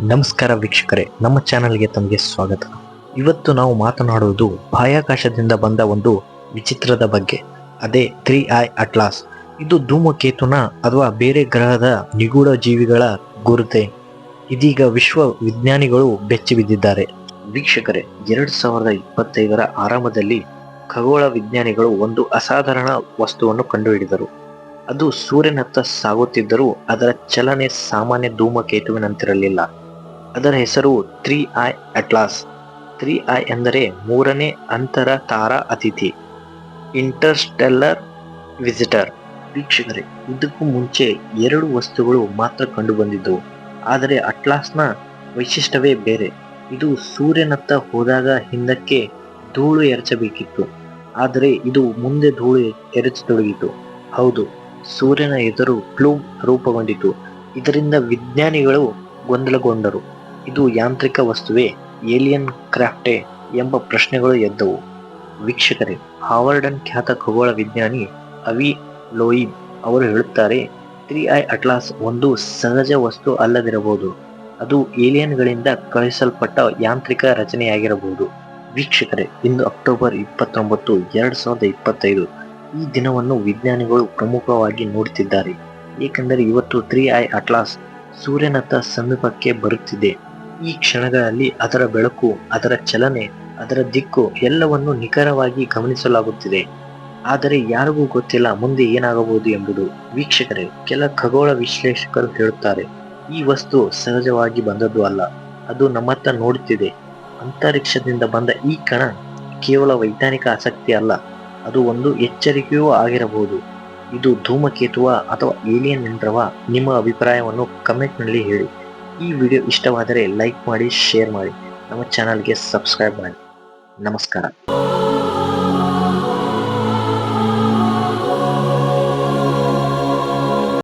ನಮಸ್ಕಾರ ವೀಕ್ಷಕರೇ, ನಮ್ಮ ಚಾನೆಲ್ಗೆ ತಮಗೆ ಸ್ವಾಗತ. ಇವತ್ತು ನಾವು ಮಾತನಾಡುವುದು ಬಾಹ್ಯಾಕಾಶದಿಂದ ಬಂದ ಒಂದು ವಿಚಿತ್ರದ ಬಗ್ಗೆ. ಅದೇ ತ್ರೀ ಐ ಅಟ್ಲಾಸ್. ಇದು ಧೂಮಕೇತುನ ಅಥವಾ ಬೇರೆ ಗ್ರಹದ ನಿಗೂಢ ಜೀವಿಗಳ ಗುರುತೆ. ಇದೀಗ ವಿಶ್ವ ವಿಜ್ಞಾನಿಗಳು ಬೆಚ್ಚಿ ಬಿದ್ದಿದ್ದಾರೆ. ವೀಕ್ಷಕರೇ, ಎರಡು ಸಾವಿರದ ಇಪ್ಪತ್ತೈದರ ಆರಂಭದಲ್ಲಿ ಖಗೋಳ ವಿಜ್ಞಾನಿಗಳು ಒಂದು ಅಸಾಧಾರಣ ವಸ್ತುವನ್ನು ಕಂಡುಹಿಡಿದರು. ಅದು ಸೂರ್ಯನತ್ತ ಸಾಗುತ್ತಿದ್ದರೂ ಅದರ ಚಲನೆ ಸಾಮಾನ್ಯ ಧೂಮಕೇತುವಿನಂತಿರಲಿಲ್ಲ. ಅದರ ಹೆಸರು three I Atlas. Three I ಎಂದರೆ ಮೂರನೇ ಅಂತರ ತಾರಾ ಅತಿಥಿ, ಇಂಟರ್ಸ್ಟೆಲ್ಲರ್ ವಿಸಿಟರ್. ವೀಕ್ಷಕರೇ, ಇದಕ್ಕೂ ಮುಂಚೆ ಎರಡು ವಸ್ತುಗಳು ಮಾತ್ರ ಕಂಡುಬಂದಿದ್ದವು ಆದರೆ ಅಟ್ಲಾಸ್ನ ವೈಶಿಷ್ಟ್ಯವೇ ಬೇರೆ. ಇದು ಸೂರ್ಯನತ್ತ ಹೋದಾಗ ಹಿಂದಕ್ಕೆ ಧೂಳು ಎರಚಬೇಕಿತ್ತು, ಆದರೆ ಇದು ಮುಂದೆ ಧೂಳು ಎರಚತೊಡಗಿತು. ಹೌದು, ಸೂರ್ಯನ ಎದುರು ಪ್ಲೂಮ್ ರೂಪುಗೊಂಡಿತು. ಇದರಿಂದ ವಿಜ್ಞಾನಿಗಳು ಗೊಂದಲಗೊಂಡರು. ಇದು ಯಾಂತ್ರಿಕ ವಸ್ತುವೇ ಏಲಿಯನ್ ಕ್ರಾಫ್ಟೆ ಎಂಬ ಪ್ರಶ್ನೆಗಳು ಎದ್ದವು. ವೀಕ್ಷಕರೇ, ಹಾವರ್ಡನ್ ಖ್ಯಾತ ಖಗೋಳ ವಿಜ್ಞಾನಿ ಅವಿ ಲೋಯಿನ್ ಅವರು ಹೇಳುತ್ತಾರೆ ತ್ರೀ ಐ ಅಟ್ಲಾಸ್ ಒಂದು ಸಹಜ ವಸ್ತು ಅಲ್ಲದಿರಬಹುದು. ಅದು ಏಲಿಯನ್ಗಳಿಂದ ಕಳುಹಿಸಲ್ಪಟ್ಟ ಯಾಂತ್ರಿಕ ರಚನೆಯಾಗಿರಬಹುದು. ವೀಕ್ಷಕರೇ, ಇಂದು ಅಕ್ಟೋಬರ್ ಇಪ್ಪತ್ತೊಂಬತ್ತು, ಎರಡು ಸಾವಿರದ ಇಪ್ಪತ್ತೈದು. ಈ ದಿನವನ್ನು ವಿಜ್ಞಾನಿಗಳು ಪ್ರಮುಖವಾಗಿ ನೋಡುತ್ತಿದ್ದಾರೆ. ಏಕೆಂದರೆ ಇವತ್ತು ತ್ರೀ ಐ ಅಟ್ಲಾಸ್ ಸೂರ್ಯನತ್ತ ಸಮೀಪಕ್ಕೆ ಬರುತ್ತಿದೆ. ಈ ಕ್ಷಣಗಳಲ್ಲಿ ಅದರ ಬೆಳಕು, ಅದರ ಚಲನೆ, ಅದರ ದಿಕ್ಕು ಎಲ್ಲವನ್ನು ನಿಖರವಾಗಿ ಗಮನಿಸಲಾಗುತ್ತಿದೆ. ಆದರೆ ಯಾರಿಗೂ ಗೊತ್ತಿಲ್ಲ ಮುಂದೆ ಏನಾಗಬಹುದು ಎಂಬುದು. ವೀಕ್ಷಕರೇ, ಕೆಲ ಖಗೋಳ ವಿಶ್ಲೇಷಕರು ಹೇಳುತ್ತಾರೆ, ಈ ವಸ್ತು ಸಹಜವಾಗಿ ಬಂದದ್ದು ಅಲ್ಲ, ಅದು ನಮ್ಮತ್ತ ನೋಡುತ್ತಿದೆ. ಅಂತರಿಕ್ಷದಿಂದ ಬಂದ ಈ ಕಣ ಕೇವಲ ವೈಜ್ಞಾನಿಕ ಆಸಕ್ತಿ ಅಲ್ಲ, ಅದು ಒಂದು ಎಚ್ಚರಿಕೆಯೂ ಆಗಿರಬಹುದು. ಇದು ಧೂಮಕೇತುವ ಅಥವಾ ಏಲಿಯನ್ ಎಂದ್ರವ ನಿಮ್ಮ ಅಭಿಪ್ರಾಯವನ್ನು ಕಮೆಂಟ್ನಲ್ಲಿ ಹೇಳಿ. ಈ ವಿಡಿಯೋ ಇಷ್ಟವಾದರೆ ಲೈಕ್ ಮಾಡಿ ಶೇರ್ ಮಾಡಿ. ನಮ್ಮ ಚಾನಲ್ಗೆ ಸಬ್ಸ್ಕ್ರೈಬ್ ಮಾಡಿ. ನಮಸ್ಕಾರ.